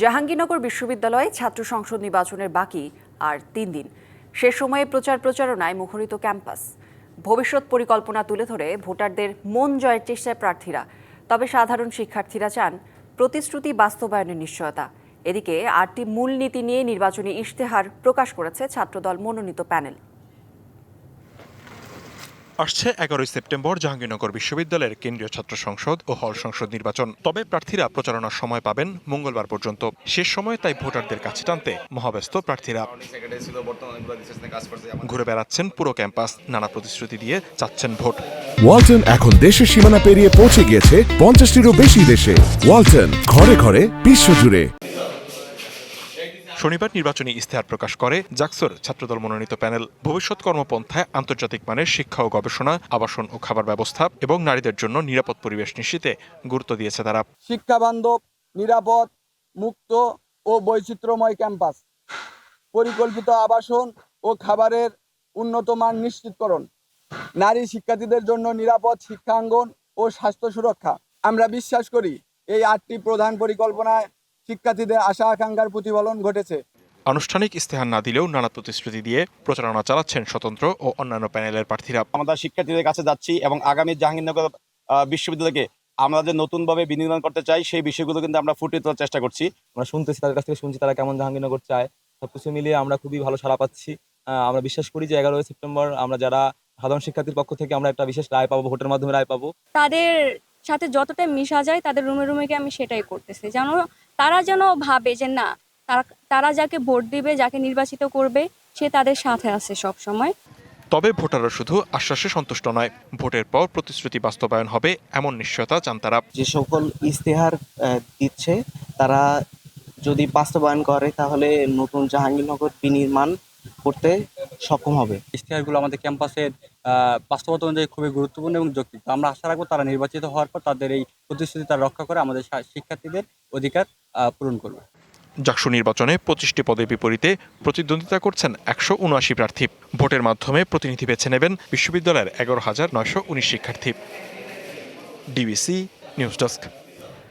জাহাঙ্গীরনগর বিশ্ববিদ্যালয়ে ছাত্র সংসদ নির্বাচনের বাকি আর তিন দিন। সে সময়ে প্রচার প্রচারণায় মুখরিত ক্যাম্পাস। ভবিষ্যৎ পরিকল্পনা তুলে ধরে ভোটারদের মন জয়ের চেষ্টায় প্রার্থীরা। তবে সাধারণ শিক্ষার্থীরা চান প্রতিশ্রুতি বাস্তবায়নের নিশ্চয়তা। এদিকে আটটি মূলনীতি নিয়ে নির্বাচনী ইশতেহার প্রকাশ করেছে ছাত্রদল মনোনীত প্যানেল। আসছে এগারোই সেপ্টেম্বর জাহাঙ্গীরনগর বিশ্ববিদ্যালয়ের কেন্দ্রীয় ছাত্র সংসদ ও হল সংসদ নির্বাচন। তবে প্রার্থীরা প্রচারণার সময় পাবেন মঙ্গলবার পর্যন্ত। শেষ সময় তাই ভোটারদের কাছে টানতে মহাব্যস্ত প্রার্থীরা। ঘুরে বেড়াচ্ছেন পুরো ক্যাম্পাস। নানা প্রতিশ্রুতি দিয়ে চাচ্ছেন ভোট। ওয়ালটন এখন দেশের সীমানা পেরিয়ে পৌঁছে গিয়েছে পঞ্চাশটিরও বেশি দেশে। ওয়ালটন ঘরে ঘরে বিশ্বজুড়ে শনিবার নির্বাচনী ইস্তেহার প্রকাশ করে জাকসোর ছাত্রদল মনোনীত প্যানেল। ভবিষ্যৎ কর্মপন্থায় আন্তর্জাতিক মানের শিক্ষা ও গবেষণা, আবাসন ও খাবার ব্যবস্থা এবং নারীদের জন্য নিরাপদ পরিবেশ নিশ্চিতে গুরুত্ব দিয়েছে তারা। শিক্ষা বান্ধব নিরাপদ, মুক্ত ও বৈচিত্র্যময় ক্যাম্পাস। পরিকল্পিত আবাসন ও খাবারের উন্নত মান নিশ্চিতকরণ। নারী শিক্ষার্থীদের জন্য নিরাপদ শিক্ষাঙ্গন ও স্বাস্থ্য সুরক্ষা। আমরা বিশ্বাস করি এই আটটি প্রধান পরিকল্পনায় শিক্ষার্থীদের আশা আকাঙ্ক্ষার প্রতিফলন ঘটেছে। আনুষ্ঠানিক ইস্তেহার না দিলেও নানা প্রতিশ্রুতি দিয়ে প্রচারণা চালাচ্ছেন স্বতন্ত্র ও অন্যান্য প্যানেলের প্রার্থীরা। আমরা শিক্ষার্থীদের কাছে যাচ্ছি এবং আগামী জাহাঙ্গীরনগর বিশ্ববিদ্যালয়কে আমরা যে নতুনভাবে বিনির্মাণ করতে চাই সেই বিষয়গুলো কিন্তু আমরা ফুটিয়ে তোলার চেষ্টা করছি। আমরা শুনতেছি তাদের কাছ থেকে শুনছি তারা কেমন জাহাঙ্গীরনগর চায়। সবকিছু মিলিয়ে আমরা খুবই ভালো সাড়া পাচ্ছি। আহ, আমরা বিশ্বাস করি যে এগারোই সেপ্টেম্বর আমরা যারা সাধারণ শিক্ষার্থীর পক্ষ থেকে আমরা একটা বিশেষ রায় পাবো ভোটের মাধ্যমে রায় পাবো। তাদের সাথে যতটা মিশা যায় তাদের রুমে রুমে গিয়ে আমি সেটাই করতেছি। যেন তারা যেন ভাবে যে না তারা তারা যাকে ভোট দিবে যাকে নির্বাচিত করবে সে তাদের সাথে আছে সব সময় তবে ভোটাররা শুধু আশ্বাসে সন্তুষ্ট নয় ভোটের পর প্রতিশ্রুতি বাস্তবায়ন হবে এমন নিশ্চয়তা চান তারা। যে সকল ইশতেহার আহ, দিচ্ছে তারা যদি বাস্তবায়ন করে তাহলে নতুন জাহাঙ্গীরনগর বিনির্মাণ করতে সক্ষম হবে। ইশতেহারগুলো আমাদের ক্যাম্পাসের বাস্তবতা অনুযায়ী খুবই গুরুত্বপূর্ণ এবং যৌক্তিক। আমরা আশা রাখব তারা নির্বাচিত হওয়ার পর তাদের এই প্রতিশ্রুতি তারা রক্ষা করে আমাদের শিক্ষার্থীদের অধিকার পূরণ করবে। জাকসু নির্বাচনে পঁচিশটি পদের বিপরীতে প্রতিদ্বন্দ্বিতা করছেন একশো উনআশি প্রার্থী। ভোটের মাধ্যমে প্রতিনিধি বেছে নেবেন বিশ্ববিদ্যালয়ের এগারো হাজার নয়শো উনিশ শিক্ষার্থী। DBC news desk.